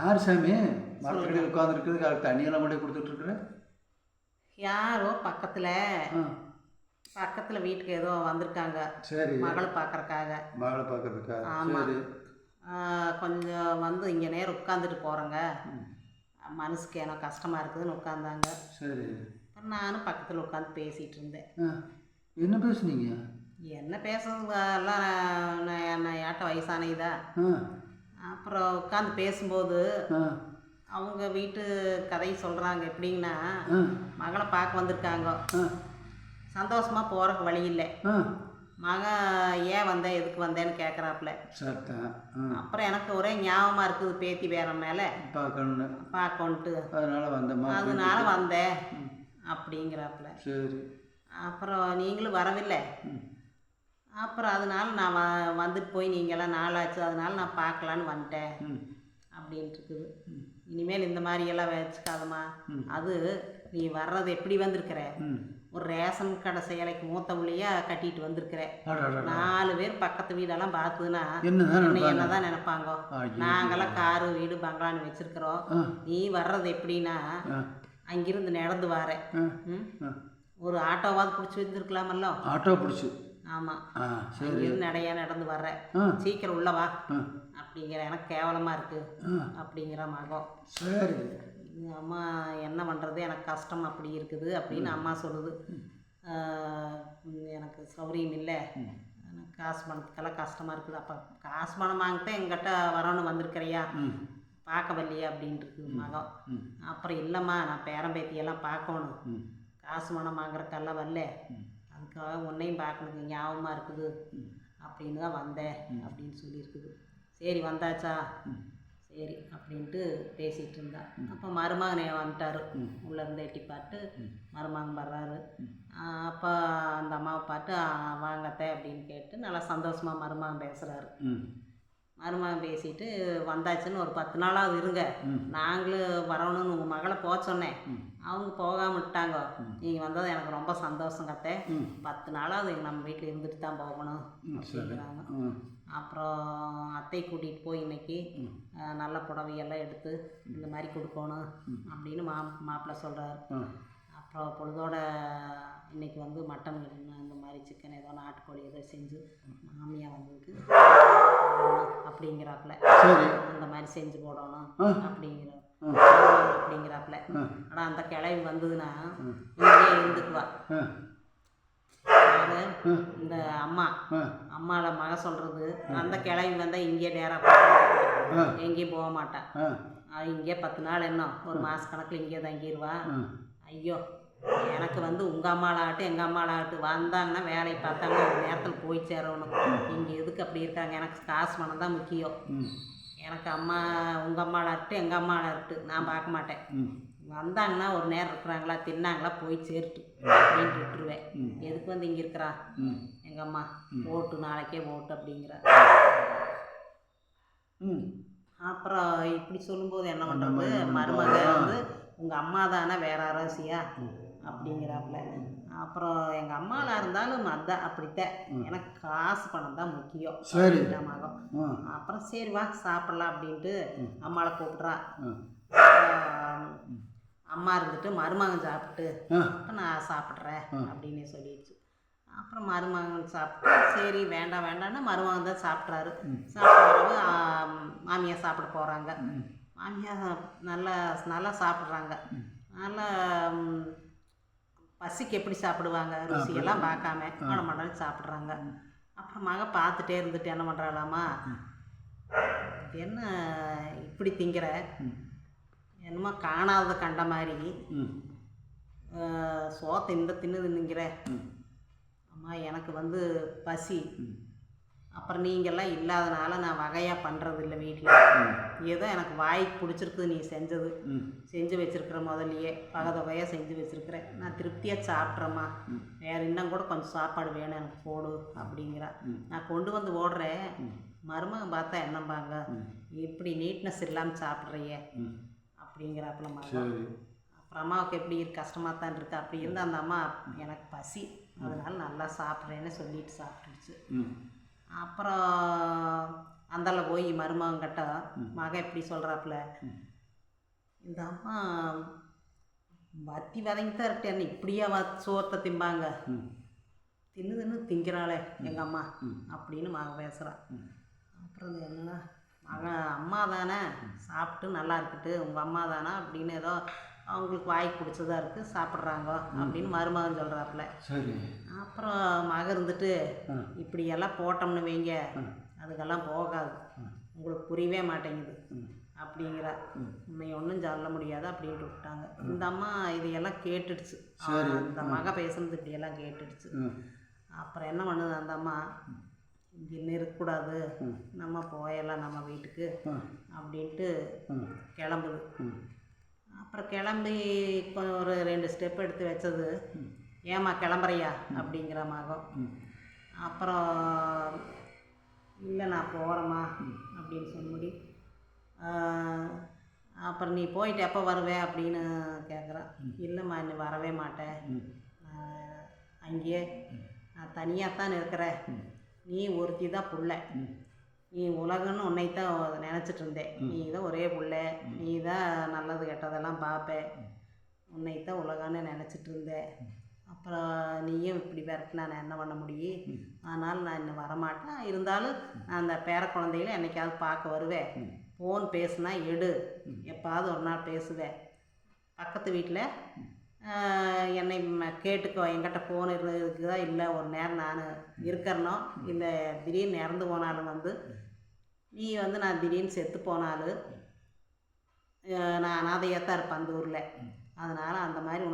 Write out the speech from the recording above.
யார் சாமி? மரத்துக்கடி உட்காந்துருக்குது அதுக்கு தண்ணியெல்லாம் கொண்டு கொடுத்துட்ருக்குற? யாரோ பக்கத்தில் பக்கத்தில் வீட்டுக்கு ஏதோ வந்திருக்காங்க. சரி. மகளை பார்க்கறக்காக மகளை பார்க்கறதுக்கா ஆமா. சரி. கொஞ்சம் வந்து இங்கே நேரம் உட்காந்துட்டு போகிறேங்க மனசுக்கு ஏனோ கஷ்டமாக இருக்குதுன்னு உட்காந்தாங்க சரி. நானும் பக்கத்தில் உட்காந்து பேசிகிட்டு இருந்தேன் என்ன பேசுனீங்க? என்ன பேசுறது? எல்லாம் நான் ஏட்ட வயசானதா ஆ. அப்புறம் உட்காந்து பேசும்போது அவங்க வீட்டு கதையை சொல்கிறாங்க எப்படின்னா மகளை பார்க்க வந்திருக்காங்க. சந்தோஷமாக போகிறக்கு வழி இல்லை. மகன் ஏன் வந்தேன் எதுக்கு வந்தேன்னு கேட்குறாப்புல அப்புறம் எனக்கு ஒரே ஞாபகமாக இருக்குது பேத்தி வேற மேலே. பார்க்கணுன்னு பார்க்கணுன்ட்டு அதனால வந்தம்மா அதனால வந்தேன். அப்படிங்கிறாப்புல. சரி. அப்புறம் நீங்களும் வரவில்லை? அப்புறம் அதனால நான் வ வந்துட்டு போய் நீங்களாம் நாளாச்சு அதனால நான் பார்க்கலான்னு வந்துட்டேன். ம். அப்படின்ட்டு இருக்குது. இனிமேல் இந்த மாதிரியெல்லாம் வச்சுக்காதம்மா. அது நீ வர்றது எப்படி வந்திருக்கிற? ஒரு ரேஷன் கடை சேலைக்கு மூத்த புள்ளையா கட்டிட்டு வந்திருக்கிற. நாலு பேர் பக்கத்து வீடெல்லாம் பார்த்துதுன்னா என்னதான் என்ன நினைப்பாங்க? என்னதான் நினைப்பாங்க? ஐயோ. நாங்கெல்லாம் காரு வீடு பங்களான்னு வச்சிருக்கிறோம். நீ வர்றது எப்படின்னா அங்கிருந்து நடந்து வர ஒரு ஆட்டோவாவது பிடிச்சி வந்திருக்கலாமல்லோ? ஆட்டோ பிடிச்சி. ஆமாம் சரி. நடையா நடந்து வர்ற. ஆ. சீக்கிரம் உள்ள வா. அப்படிங்கிற எனக்கு கேவலமாக இருக்கு. ஆ. அப்படிங்கிற மகம். சரி. அம்மா என்ன பண்ணுறது எனக்கு கஷ்டம் அப்படி இருக்குது அப்படின்னு அம்மா சொல்லுது. எனக்கு சௌரியம் இல்லை. காசு பணத்துக்கெல்லாம் கஷ்டமாக இருக்குது. அப்போ காசு பணம் வாங்கிட்டு எங்கிட்ட வரணும் வந்திருக்கிறியா? பார்க்க வரலையா அப்படின்ட்டு இருக்குது மகம். அப்புறம் இல்லைம்மா நான் பேரன் பேத்தியெல்லாம் பார்க்கணும் காசு பணம் வாங்குறதுக்கெல்லாம் வரல. அதுக்காக உன்னையும் பார்க்கணுங்க. ஞாபகமாக இருக்குது. அப்படின்னு தான் வந்தேன் அப்படின்னு சொல்லியிருக்குது. சரி வந்தாச்சா? சரி அப்படின்ட்டு பேசிகிட்டு இருந்தா. அப்போ மருமகனே வந்துட்டாரு. உள்ளேருந்து எட்டி பார்த்து மருமகன் வர்றாரு. அப்போ அந்த அம்மாவை பார்த்து "ஆ, வாங்கத்தே அப்படின்னு கேட்டு நல்லா சந்தோஷமாக மருமகன் பேசுகிறாரு மருமகன் பேசிட்டு வந்தாச்சுன்னு ஒரு பத்து நாளாவது இருங்க. நாங்களும் வரணும்னு உங்கள் மகளை போக சொன்னேன். அவங்க போகாம விட்டாங்க. நீங்கள் வந்தது எனக்கு ரொம்ப சந்தோஷம் கத்தே பத்து நாளாவது நம்ம வீட்டில் இருந்துட்டு தான் போகணும் அப்படிங்கிறாங்க. அப்புறம் அத்தை கூட்டிகிட்டு போய் இன்னைக்கு நல்ல புடவையெல்லாம் எடுத்து இந்த மாதிரி கொடுக்கணும் அப்படின்னு மா மாப்பிள்ளை சொல்கிறாரு அப்புறம் பொழுதோட இன்னைக்கு வந்து மட்டன் இந்த மாதிரி சிக்கன் ஏதோ நாட்டுக்கோழி ஏதோ செஞ்சு மாமியார் வந்ததுக்கு அப்படிங்கிறாப்புல. அந்த மாதிரி செஞ்சு போடணும். அப்படிங்கிற. அப்படிங்கிறாப்புல. ஆனால் அந்த கிளவி வந்ததுன்னா இங்கே இருந்துக்குவா ஆ அது இந்த அம்மா ஆ. அம்மால மக சொல்கிறது அந்த கிளவி வந்தால் இங்கே ஆ. நேராக எங்கேயும் போக மாட்டான் இங்கே பத்து நாள் என்ன? ஒரு மாத கணக்கில் இங்கே தங்கிடுவா ஐயோ எனக்கு வந்து உங்கள் அம்மாளாகட்டும் எங்கள் அம்மாளாகட்டும் வந்தாங்கன்னா வேலையை பார்த்தாங்கன்னா ஒரு நேரத்தில் போய் சேரணும். இங்கே எதுக்கு அப்படி இருக்காங்க? எனக்கு காசு பணம் தான் முக்கியம். எனக்கு அம்மா உங்கள் அம்மாவில் இருக்கட்டும் எங்கள் அம்மாவில் இருக்கட்டும் நான் பார்க்க மாட்டேன். வந்தாங்கன்னா ஒரு நேரம் இருக்கிறாங்களா தின்னாங்களா போய் சேர்த்து அப்படின்ட்டு விட்டுருவேன். எதுக்கு வந்து இங்கே இருக்கிறா? எங்கள் அம்மா ஓட்டு நாளைக்கே ஓட்டு அப்படிங்கிற ம். அப்புறம் இப்படி சொல்லும்போது என்ன பண்ணுறது மருமக வந்து உங்கள் அம்மா தானே வேற அரசியா? அப்படிங்கிறாப்புல. அப்புறம் எங்கள் அம்மாவில் இருந்தாலும் அதான் அப்படித்தான் எனக்கு காசு பணம் தான் முக்கியம். சரி. அப்புறம் சரி வா சாப்பிட்லாம் அப்படின்ட்டு அம்மாவை கூப்பிட்றா. அம்மா இருந்துட்டு மருமகன் சாப்பிட்டு அப்போ நான் சாப்பிட்றேன் அப்படின்னு சொல்லிடுச்சு. அப்புறம் மருமகன் சாப்பிட்டு சரி வேண்டாம் வேண்டாம்னு மருமகன் தான் சாப்பிட்றாரு. சாப்பிட்ட மாமியார் சாப்பிட போகிறாங்க மாமியார் நல்லா நல்லா சாப்பிட்றாங்க. நல்லா பசிக்கு எப்படி சாப்பிடுவாங்க? ருசியெல்லாம் பார்க்காம மடம் மடம் சாப்பிட்றாங்க. அப்புறம் மக பார்த்துட்டே இருந்துட்டு என்ன பண்ணுறாளாமா என்ன இப்படி திங்கிற? என்னமோ காணாத கண்ட மாதிரி சோத்தை இந்த தின்னு தின்னுங்கிற. அம்மா எனக்கு வந்து பசி. அப்புறம் நீங்கள்லாம் இல்லாதனால நான் வகையாக பண்ணுறது இல்லை வீட்டில் ஏதோ எனக்கு வாய்க்கு பிடிச்சிருக்குது நீ செஞ்சது. செஞ்சு வச்சிருக்கிற முதல்லையே. பகதொகையாக செஞ்சு வச்சிருக்கிறேன். நான் திருப்தியாக சாப்பிட்றேம்மா. வேறு இன்னும் கூட கொஞ்சம் சாப்பாடு வேணும். எனக்கு போடு அப்படிங்கிறா. நான் கொண்டு வந்து ஓடுறேன். மருமகன் பார்த்தா என்னம்பாங்க? இப்படி நீட்னஸ் இல்லாமல் சாப்பிட்றியே. அப்படிங்கிறாப்புல சரி. அப்புறம் அம்மாவுக்கு எப்படி இருக்கு? கஷ்டமாக தான் இருக்கு. அப்படி இருந்து அந்த அம்மா எனக்கு பசி. அதனால நல்லா சாப்பிட்றேன்னு சொல்லிட்டு சாப்பிட்டுடுச்சு ம். அப்புறம் அந்தால போய் மருமகன் கிட்ட மகன் எப்படி சொல்கிறாப்புல இந்த அம்மா வத்தி வதங்கி தான் இருக்கேன் இப்படியா வ சோத்தை திம்பாங்க. தின்னு தின்னு திங்கிறாளே எங்கள் அம்மா. அப்படின்னு மகன் பேசுகிறான். அப்புறம் என்ன? மகன் அம்மா தானே சாப்பிட்டு நல்லா இருக்கட்டு உங்கள் அம்மா தானே அப்படின்னு ஏதோ அவங்களுக்கு வாய்க்கு பிடிச்சதா இருக்குது சாப்பிட்றாங்க அப்படின்னு மருமகன் சொல்கிறாப்புல சரி. அப்புறம் மகன் இருந்துட்டு இப்படியெல்லாம் போட்டோம்னு வைங்க. அதுக்கெல்லாம் போகாது. உங்களுக்கு புரியவே மாட்டேங்குது. அப்படிங்கிறா. ம். உன்னை ஒன்றும் சொல்ல முடியாது அப்படின்ட்டு விட்டாங்க. இந்த அம்மா இதையெல்லாம் கேட்டுடுச்சு. அந்த மக பேசுனது இப்படியெல்லாம் கேட்டுடுச்சு. அப்புறம் என்ன பண்ணுது அந்த அம்மா? இங்கே இருக்கக்கூடாது. நம்ம போயெல்லாம் நம்ம வீட்டுக்கு. அப்படின்ட்டு கிளம்புது. அப்புறம் கிளம்பி ஒரு ரெண்டு ஸ்டெப் எடுத்து வச்சது. ஏம்மா கிளம்புறியா? அப்படிங்கிற மகம் அப்புறம் இல்லை நான் போகிறேம்மா அப்படின்னு சொன்னபடி அப்புறம் நீ போயிட்டு எப்போ வருவேன் அப்படின்னு கேட்குறான் இல்லைம்மா நீ வரவே மாட்டேன். அங்கேயே. நான் தனியாக தான் இருக்கிறேன். நீ ஒருத்தி தான் புள்ள. நீ உலகம்னு உன்னைத்தான் நினச்சிட்டு இருந்தேன் நீ தான் ஒரே புள்ள. நீ தான் நல்லது கெட்டதெல்லாம் பார்ப்ப. உன்னைத்தான் உலகம்னு நினச்சிட்டு இருந்தேன் அப்புறம் நீயும் இப்படி விரட்டினா நான் என்ன பண்ண முடியும்? அதனால் நான் இன்னும் வரமாட்டேன். இருந்தாலும் நான் அந்த பேர குழந்தைகள என்னைக்காவது பார்க்க வருவேன். ஃபோன் பேசுனா எடு. எப்பாவது ஒரு நாள் பேசுவேன். பக்கத்து வீட்டில் என்னை கேட்டுக்கோ என்கிட்ட ஃபோன் இருக்குதா இல்லை ஒரு நேரம் நான் இருக்கிறனோ இல்லை திடீர்னு இறந்து போனாலும் வந்து நீ வந்து நான் திடீர்னு செத்து போனாலும் நான் அனாதையாக தான் இருப்பேன் அந்த ஊரில். அதனால் அந்த மாதிரி